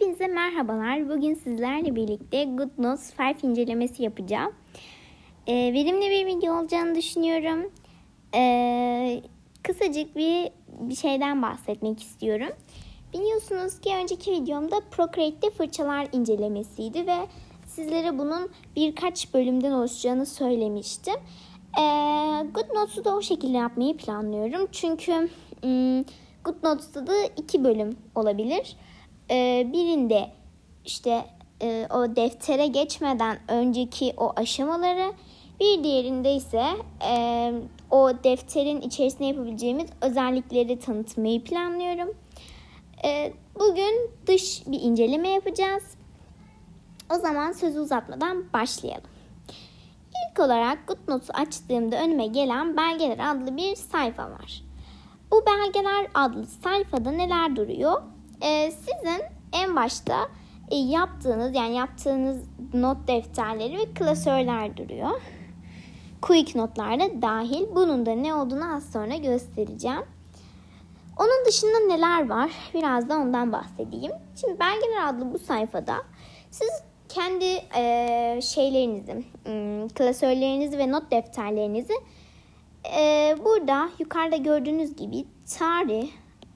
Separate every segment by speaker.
Speaker 1: Hepinize merhabalar. Bugün sizlerle birlikte Good Notes 5 incelemesi yapacağım. Ee, verimli bir video olacağını düşünüyorum. Ee, kısacık bir bir şeyden bahsetmek istiyorum. Biliyorsunuz ki önceki videomda Procreate'de fırçalar incelemesiydi ve sizlere bunun birkaç bölümden oluşacağını söylemiştim. Ee, Good da o şekilde yapmayı planlıyorum. Çünkü hmm, Good da iki bölüm olabilir. Ee, birinde işte e, o deftere geçmeden önceki o aşamaları bir diğerinde ise e, o defterin içerisinde yapabileceğimiz özellikleri tanıtmayı planlıyorum. E, bugün dış bir inceleme yapacağız. O zaman sözü uzatmadan başlayalım. İlk olarak GoodNotes'u açtığımda önüme gelen belgeler adlı bir sayfa var. Bu belgeler adlı sayfada neler duruyor? Ee, sizin en başta e, yaptığınız yani yaptığınız not defterleri ve klasörler duruyor. Quick notlar da dahil. Bunun da ne olduğunu az sonra göstereceğim. Onun dışında neler var? Biraz da ondan bahsedeyim. Şimdi belgeler adlı bu sayfada siz kendi e, şeylerinizi, hmm, klasörlerinizi ve not defterlerinizi e, burada yukarıda gördüğünüz gibi tarih,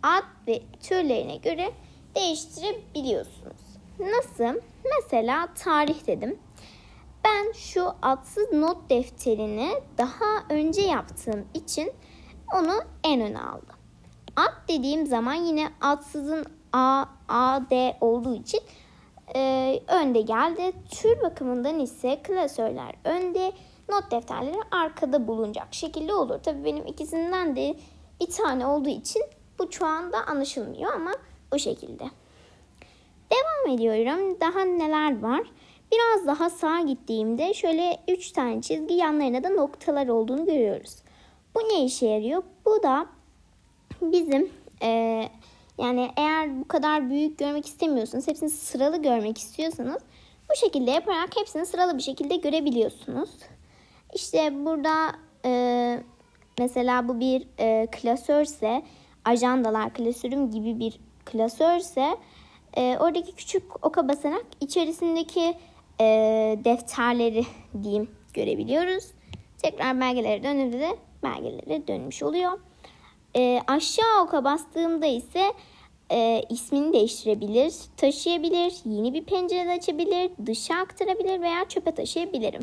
Speaker 1: ad ve türlerine göre değiştirebiliyorsunuz. Nasıl? Mesela tarih dedim. Ben şu adsız not defterini daha önce yaptığım için onu en öne aldım. Ad dediğim zaman yine adsızın A, A, D olduğu için e, önde geldi. Tür bakımından ise klasörler önde, not defterleri arkada bulunacak şekilde olur. Tabii benim ikisinden de bir tane olduğu için bu şu anda anlaşılmıyor ama o şekilde. Devam ediyorum. Daha neler var? Biraz daha sağa gittiğimde şöyle 3 tane çizgi yanlarına da noktalar olduğunu görüyoruz. Bu ne işe yarıyor? Bu da bizim e, yani eğer bu kadar büyük görmek istemiyorsanız, hepsini sıralı görmek istiyorsanız bu şekilde yaparak hepsini sıralı bir şekilde görebiliyorsunuz. İşte burada e, mesela bu bir e, klasörse, ajandalar klasörüm gibi bir klasörse e, oradaki küçük oka basarak içerisindeki e, defterleri diyeyim görebiliyoruz. Tekrar belgelere döndüğümde de belgelere dönmüş oluyor. E, aşağı oka bastığımda ise e, ismini değiştirebilir, taşıyabilir, yeni bir pencere açabilir, dışa aktarabilir veya çöpe taşıyabilirim.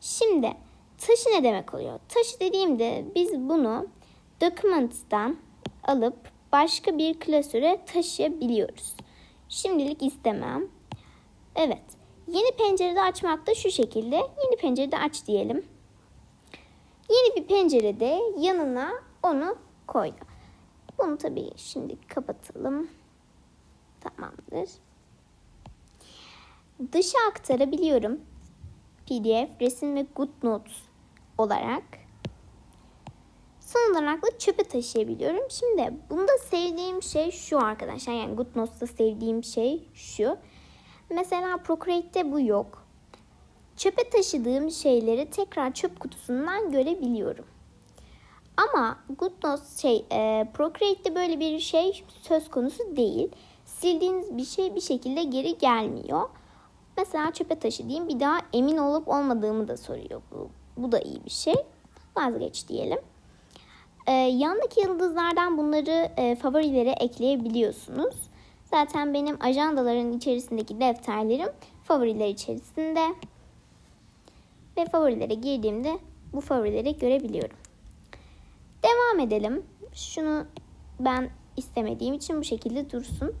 Speaker 1: Şimdi taşı ne demek oluyor? Taşı dediğimde biz bunu Documents'tan alıp başka bir klasöre taşıyabiliyoruz. Şimdilik istemem. Evet. Yeni pencerede açmak da şu şekilde. Yeni pencerede aç diyelim. Yeni bir pencerede yanına onu koydu. Bunu tabii şimdi kapatalım. Tamamdır. Dışa aktarabiliyorum. PDF, resim ve GoodNotes olarak. Son olarak da çöpe taşıyabiliyorum. Şimdi bunda sevdiğim şey şu arkadaşlar. Yani GoodNotes'ta sevdiğim şey şu. Mesela Procreate'de bu yok. Çöpe taşıdığım şeyleri tekrar çöp kutusundan görebiliyorum. Ama GoodNotes şey e, Procreate'de böyle bir şey söz konusu değil. Sildiğiniz bir şey bir şekilde geri gelmiyor. Mesela çöpe taşıdığım bir daha emin olup olmadığımı da soruyor. Bu, bu da iyi bir şey. Vazgeç diyelim. Ee, yandaki yıldızlardan bunları e, favorilere ekleyebiliyorsunuz. Zaten benim ajandaların içerisindeki defterlerim favoriler içerisinde. Ve favorilere girdiğimde bu favorileri görebiliyorum. Devam edelim. Şunu ben istemediğim için bu şekilde dursun.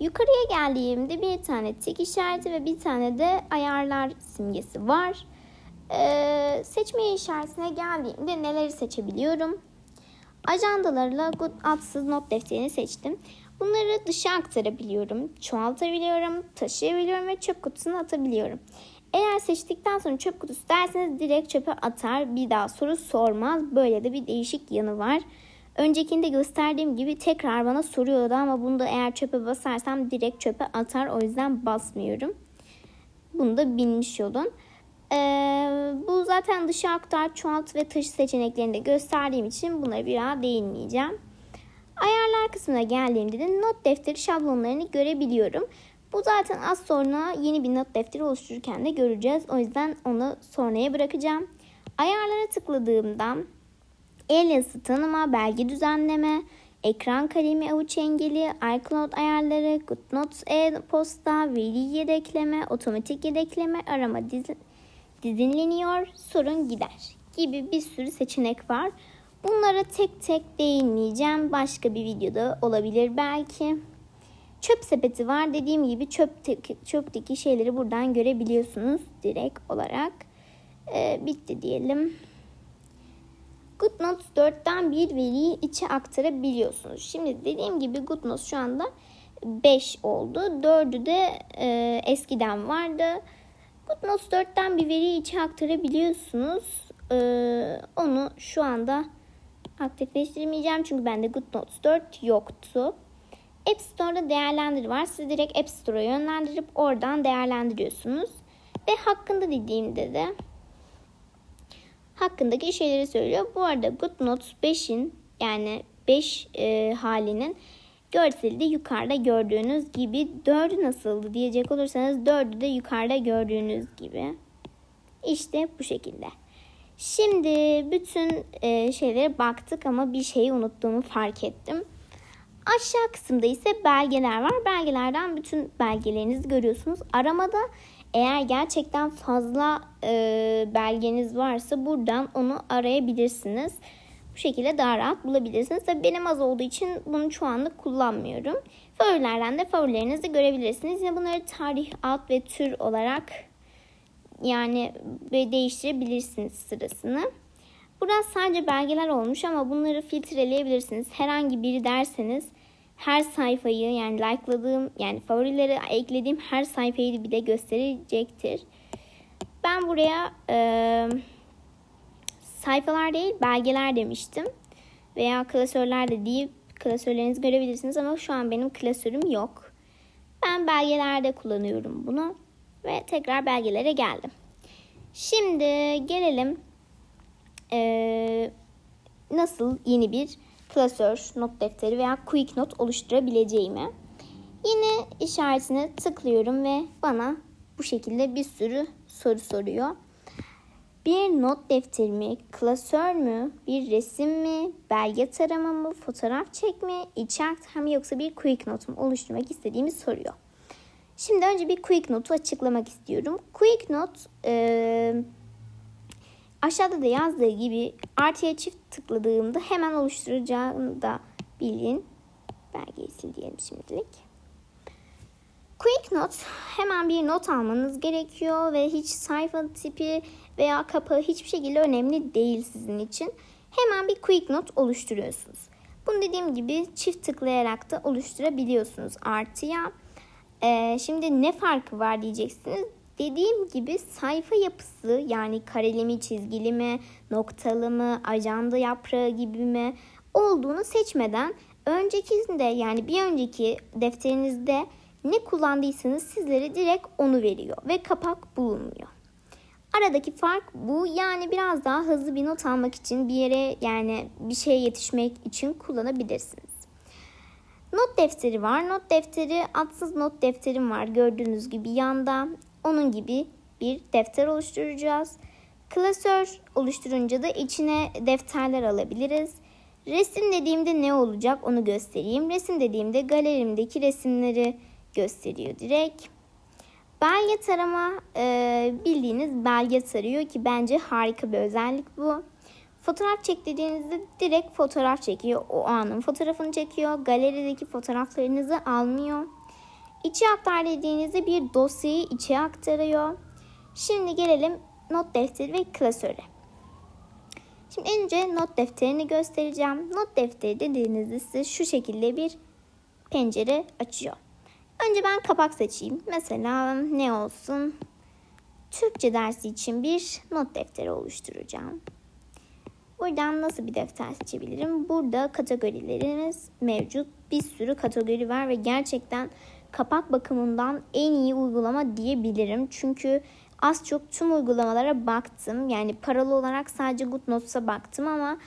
Speaker 1: Yukarıya geldiğimde bir tane tik işareti ve bir tane de ayarlar simgesi var. Ee, seçme işaretine geldiğimde neleri seçebiliyorum? Ajandalarla good adsız not defterini seçtim. Bunları dışa aktarabiliyorum, çoğaltabiliyorum, taşıyabiliyorum ve çöp kutusuna atabiliyorum. Eğer seçtikten sonra çöp kutusu derseniz direkt çöpe atar, bir daha soru sormaz. Böyle de bir değişik yanı var. Öncekinde gösterdiğim gibi tekrar bana soruyordu ama bunda eğer çöpe basarsam direkt çöpe atar. O yüzden basmıyorum. Bunu da bilmiş olun. Ee, bu zaten dışa aktar, çoğalt ve taşı seçeneklerinde gösterdiğim için bunlara bir daha değinmeyeceğim. Ayarlar kısmına geldiğimde de not defteri şablonlarını görebiliyorum. Bu zaten az sonra yeni bir not defteri oluştururken de göreceğiz. O yüzden onu sonraya bırakacağım. Ayarlara tıkladığımda el yazısı tanıma, belge düzenleme, ekran kalemi avuç engeli, iCloud ayarları, GoodNotes e-posta, veri yedekleme, otomatik yedekleme, arama dizinleniyor, sorun gider gibi bir sürü seçenek var. Bunlara tek tek değinmeyeceğim. Başka bir videoda olabilir belki. Çöp sepeti var. Dediğim gibi çöpteki, çöpteki şeyleri buradan görebiliyorsunuz direkt olarak. Ee, bitti diyelim. GoodNotes 4'ten bir veriyi içe aktarabiliyorsunuz. Şimdi dediğim gibi GoodNotes şu anda 5 oldu. 4'ü de e, eskiden vardı. GoodNotes 4'ten bir veriyi içe aktarabiliyorsunuz. Ee, onu şu anda aktifleştirmeyeceğim çünkü bende GoodNotes 4 yoktu. App Store'da değerlendir var. Sizi direkt App Store'a yönlendirip oradan değerlendiriyorsunuz. Ve hakkında dediğimde de hakkındaki şeyleri söylüyor. Bu arada GoodNotes 5'in yani 5 e, halinin görseli de yukarıda gördüğünüz gibi 4'ü nasıldı diyecek olursanız 4'ü de yukarıda gördüğünüz gibi. İşte bu şekilde. Şimdi bütün e, şeylere baktık ama bir şeyi unuttuğumu fark ettim. Aşağı kısımda ise belgeler var. Belgelerden bütün belgelerinizi görüyorsunuz. Aramada eğer gerçekten fazla e, belgeniz varsa buradan onu arayabilirsiniz. Bu şekilde daha rahat bulabilirsiniz. Tabii benim az olduğu için bunu şu anda kullanmıyorum. Favorilerden de favorilerinizi görebilirsiniz. Yine bunları tarih, alt ve tür olarak yani değiştirebilirsiniz sırasını. Burası sadece belgeler olmuş ama bunları filtreleyebilirsiniz. Herhangi biri derseniz her sayfayı yani likeladığım yani favorileri eklediğim her sayfayı bir de gösterecektir. Ben buraya e, sayfalar değil belgeler demiştim. Veya klasörler de deyip klasörlerinizi görebilirsiniz ama şu an benim klasörüm yok. Ben belgelerde kullanıyorum bunu ve tekrar belgelere geldim. Şimdi gelelim e, nasıl yeni bir klasör, not defteri veya quick not oluşturabileceğime. Yine işaretine tıklıyorum ve bana bu şekilde bir sürü soru soruyor. Bir not defteri mi, klasör mü, bir resim mi, belge tarama mı, fotoğraf çekme, iç aktar mı yoksa bir quick not mu oluşturmak istediğimi soruyor. Şimdi önce bir quick note'u açıklamak istiyorum. Quick note e, aşağıda da yazdığı gibi artıya çift tıkladığımda hemen oluşturacağını da bilin. Belgeyi sil diyelim şimdilik. Quick Note hemen bir not almanız gerekiyor ve hiç sayfa tipi veya kapağı hiçbir şekilde önemli değil sizin için. Hemen bir Quick Note oluşturuyorsunuz. Bunu dediğim gibi çift tıklayarak da oluşturabiliyorsunuz artıya. Ee, şimdi ne farkı var diyeceksiniz. Dediğim gibi sayfa yapısı yani kareli mi, çizgili mi, noktalı mı, ajanda yaprağı gibi mi olduğunu seçmeden öncekinde yani bir önceki defterinizde ne kullandıysanız sizlere direkt onu veriyor ve kapak bulunmuyor. Aradaki fark bu. Yani biraz daha hızlı bir not almak için bir yere yani bir şeye yetişmek için kullanabilirsiniz. Not defteri var. Not defteri atsız not defterim var. Gördüğünüz gibi yanda onun gibi bir defter oluşturacağız. Klasör oluşturunca da içine defterler alabiliriz. Resim dediğimde ne olacak onu göstereyim. Resim dediğimde galerimdeki resimleri gösteriyor direkt. Belge tarama e, bildiğiniz belge tarıyor ki bence harika bir özellik bu. Fotoğraf çek dediğinizde direkt fotoğraf çekiyor. O anın fotoğrafını çekiyor. Galerideki fotoğraflarınızı almıyor. İçe aktar dediğinizde bir dosyayı içe aktarıyor. Şimdi gelelim not defteri ve klasöre. Şimdi önce not defterini göstereceğim. Not defteri dediğinizde size şu şekilde bir pencere açıyor. Önce ben kapak seçeyim. Mesela ne olsun? Türkçe dersi için bir not defteri oluşturacağım. Buradan nasıl bir defter seçebilirim? Burada kategorilerimiz mevcut. Bir sürü kategori var ve gerçekten kapak bakımından en iyi uygulama diyebilirim. Çünkü az çok tüm uygulamalara baktım. Yani paralı olarak sadece GoodNotes'a baktım ama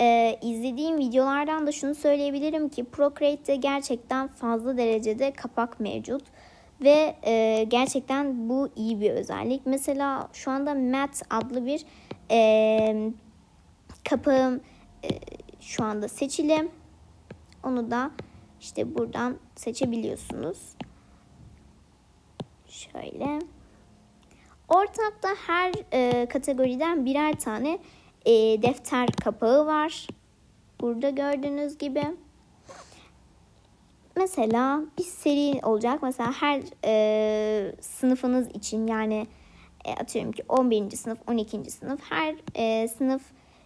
Speaker 1: e, izlediğim videolardan da şunu söyleyebilirim ki Procreate'de gerçekten fazla derecede kapak mevcut. Ve e, gerçekten bu iyi bir özellik. Mesela şu anda Matte adlı bir e, kapağım e, şu anda seçili. Onu da işte buradan seçebiliyorsunuz. Şöyle. Ortakta her e, kategoriden birer tane e, defter kapağı var. Burada gördüğünüz gibi. Mesela bir seri olacak. Mesela her e, sınıfınız için yani e, atıyorum ki 11. sınıf, 12. sınıf her e, sınıf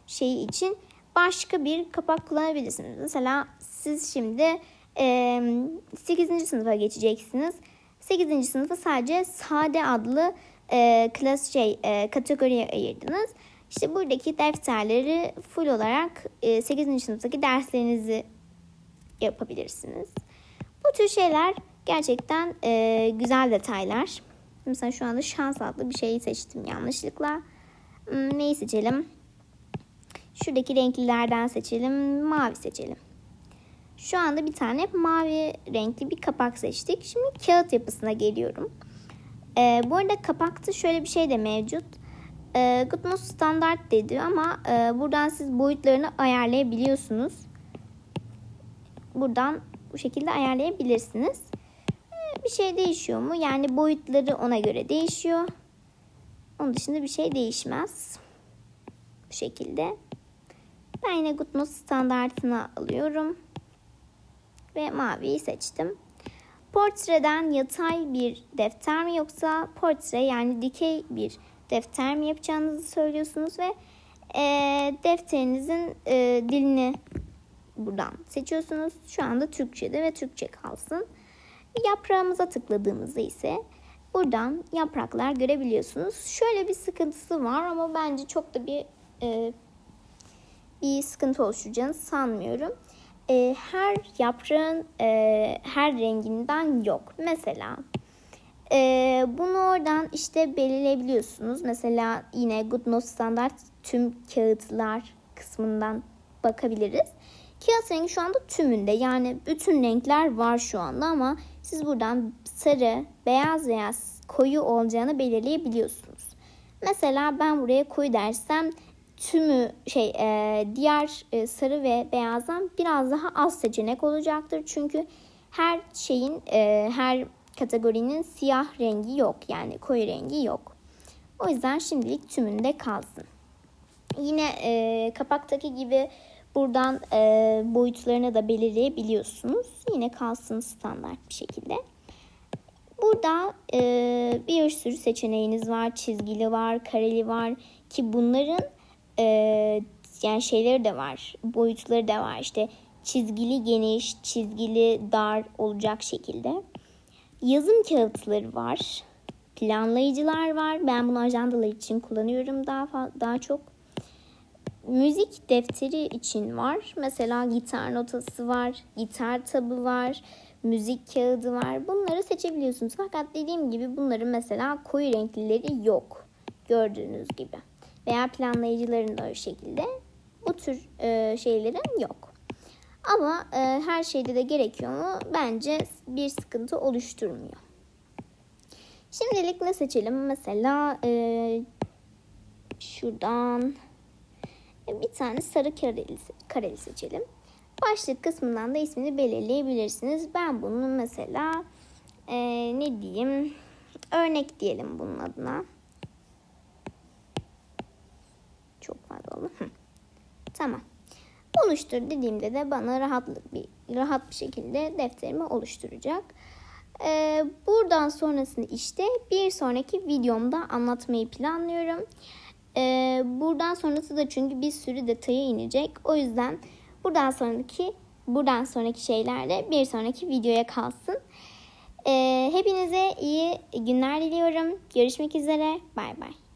Speaker 1: şeyi için başka bir kapak kullanabilirsiniz. Mesela siz şimdi e, 8. sınıfa geçeceksiniz. 8. sınıfı sadece sade adlı e, klas şey e, kategoriye ayırdınız. İşte buradaki defterleri full olarak e, 8. sınıftaki derslerinizi yapabilirsiniz. Bu tür şeyler gerçekten e, güzel detaylar. Mesela şu anda şans adlı bir şeyi seçtim yanlışlıkla. Hmm, neyi seçelim? Şuradaki renklilerden seçelim. Mavi seçelim. Şu anda bir tane mavi renkli bir kapak seçtik. Şimdi kağıt yapısına geliyorum. Ee, bu arada kapakta şöyle bir şey de mevcut. Ee, Goodnotes standart dedi ama e, buradan siz boyutlarını ayarlayabiliyorsunuz. Buradan bu şekilde ayarlayabilirsiniz. Ee, bir şey değişiyor mu? Yani boyutları ona göre değişiyor. Onun dışında bir şey değişmez. Bu şekilde. Ben yine Goodnotes standartını alıyorum. Ve maviyi seçtim. Portreden yatay bir defter mi yoksa portre yani dikey bir defter mi yapacağınızı söylüyorsunuz ve e, defterinizin e, dilini buradan seçiyorsunuz. Şu anda Türkçe'de ve Türkçe kalsın. Yaprağımıza tıkladığımızda ise buradan yapraklar görebiliyorsunuz. Şöyle bir sıkıntısı var ama bence çok da bir e, bir sıkıntı oluşturacağını sanmıyorum. E, her yaprağın e, her renginden yok. Mesela e, bunu oradan işte belirleyebiliyorsunuz. Mesela yine GoodNotes standart tüm kağıtlar kısmından bakabiliriz. Kağıt rengi şu anda tümünde yani bütün renkler var şu anda ama siz buradan sarı, beyaz veya koyu olacağını belirleyebiliyorsunuz. Mesela ben buraya koyu dersem tümü şey e, diğer e, sarı ve beyazdan biraz daha az seçenek olacaktır. Çünkü her şeyin e, her kategorinin siyah rengi yok yani koyu rengi yok. O yüzden şimdilik tümünde kalsın. Yine e, kapaktaki gibi buradan e, boyutlarını da belirleyebiliyorsunuz. Yine kalsın standart bir şekilde. Burada e, bir sürü seçeneğiniz var. Çizgili var, kareli var ki bunların e, yani şeyleri de var. Boyutları da var. İşte çizgili geniş, çizgili dar olacak şekilde. Yazım kağıtları var. Planlayıcılar var. Ben bunu ajandalar için kullanıyorum daha daha çok. Müzik defteri için var. Mesela gitar notası var, gitar tabı var, müzik kağıdı var. Bunları seçebiliyorsunuz. Fakat dediğim gibi bunların mesela koyu renklileri yok. Gördüğünüz gibi. Veya planlayıcıların da o şekilde. Bu tür e, şeylerin yok. Ama e, her şeyde de gerekiyor mu? Bence bir sıkıntı oluşturmuyor. Şimdilik ne seçelim? Mesela e, şuradan bir tane sarı kareli, kareli seçelim. Başlık kısmından da ismini belirleyebilirsiniz. Ben bunu mesela e, ne diyeyim? Örnek diyelim bunun adına. Çok fazla oldu. Tamam. Oluştur dediğimde de bana rahatlık bir rahat bir şekilde defterimi oluşturacak. Ee, buradan sonrasını işte bir sonraki videomda anlatmayı planlıyorum. Ee, buradan sonrası da çünkü bir sürü detaya inecek. O yüzden buradan sonraki buradan sonraki şeylerle bir sonraki videoya kalsın. Ee, hepinize iyi günler diliyorum. Görüşmek üzere. Bay bay.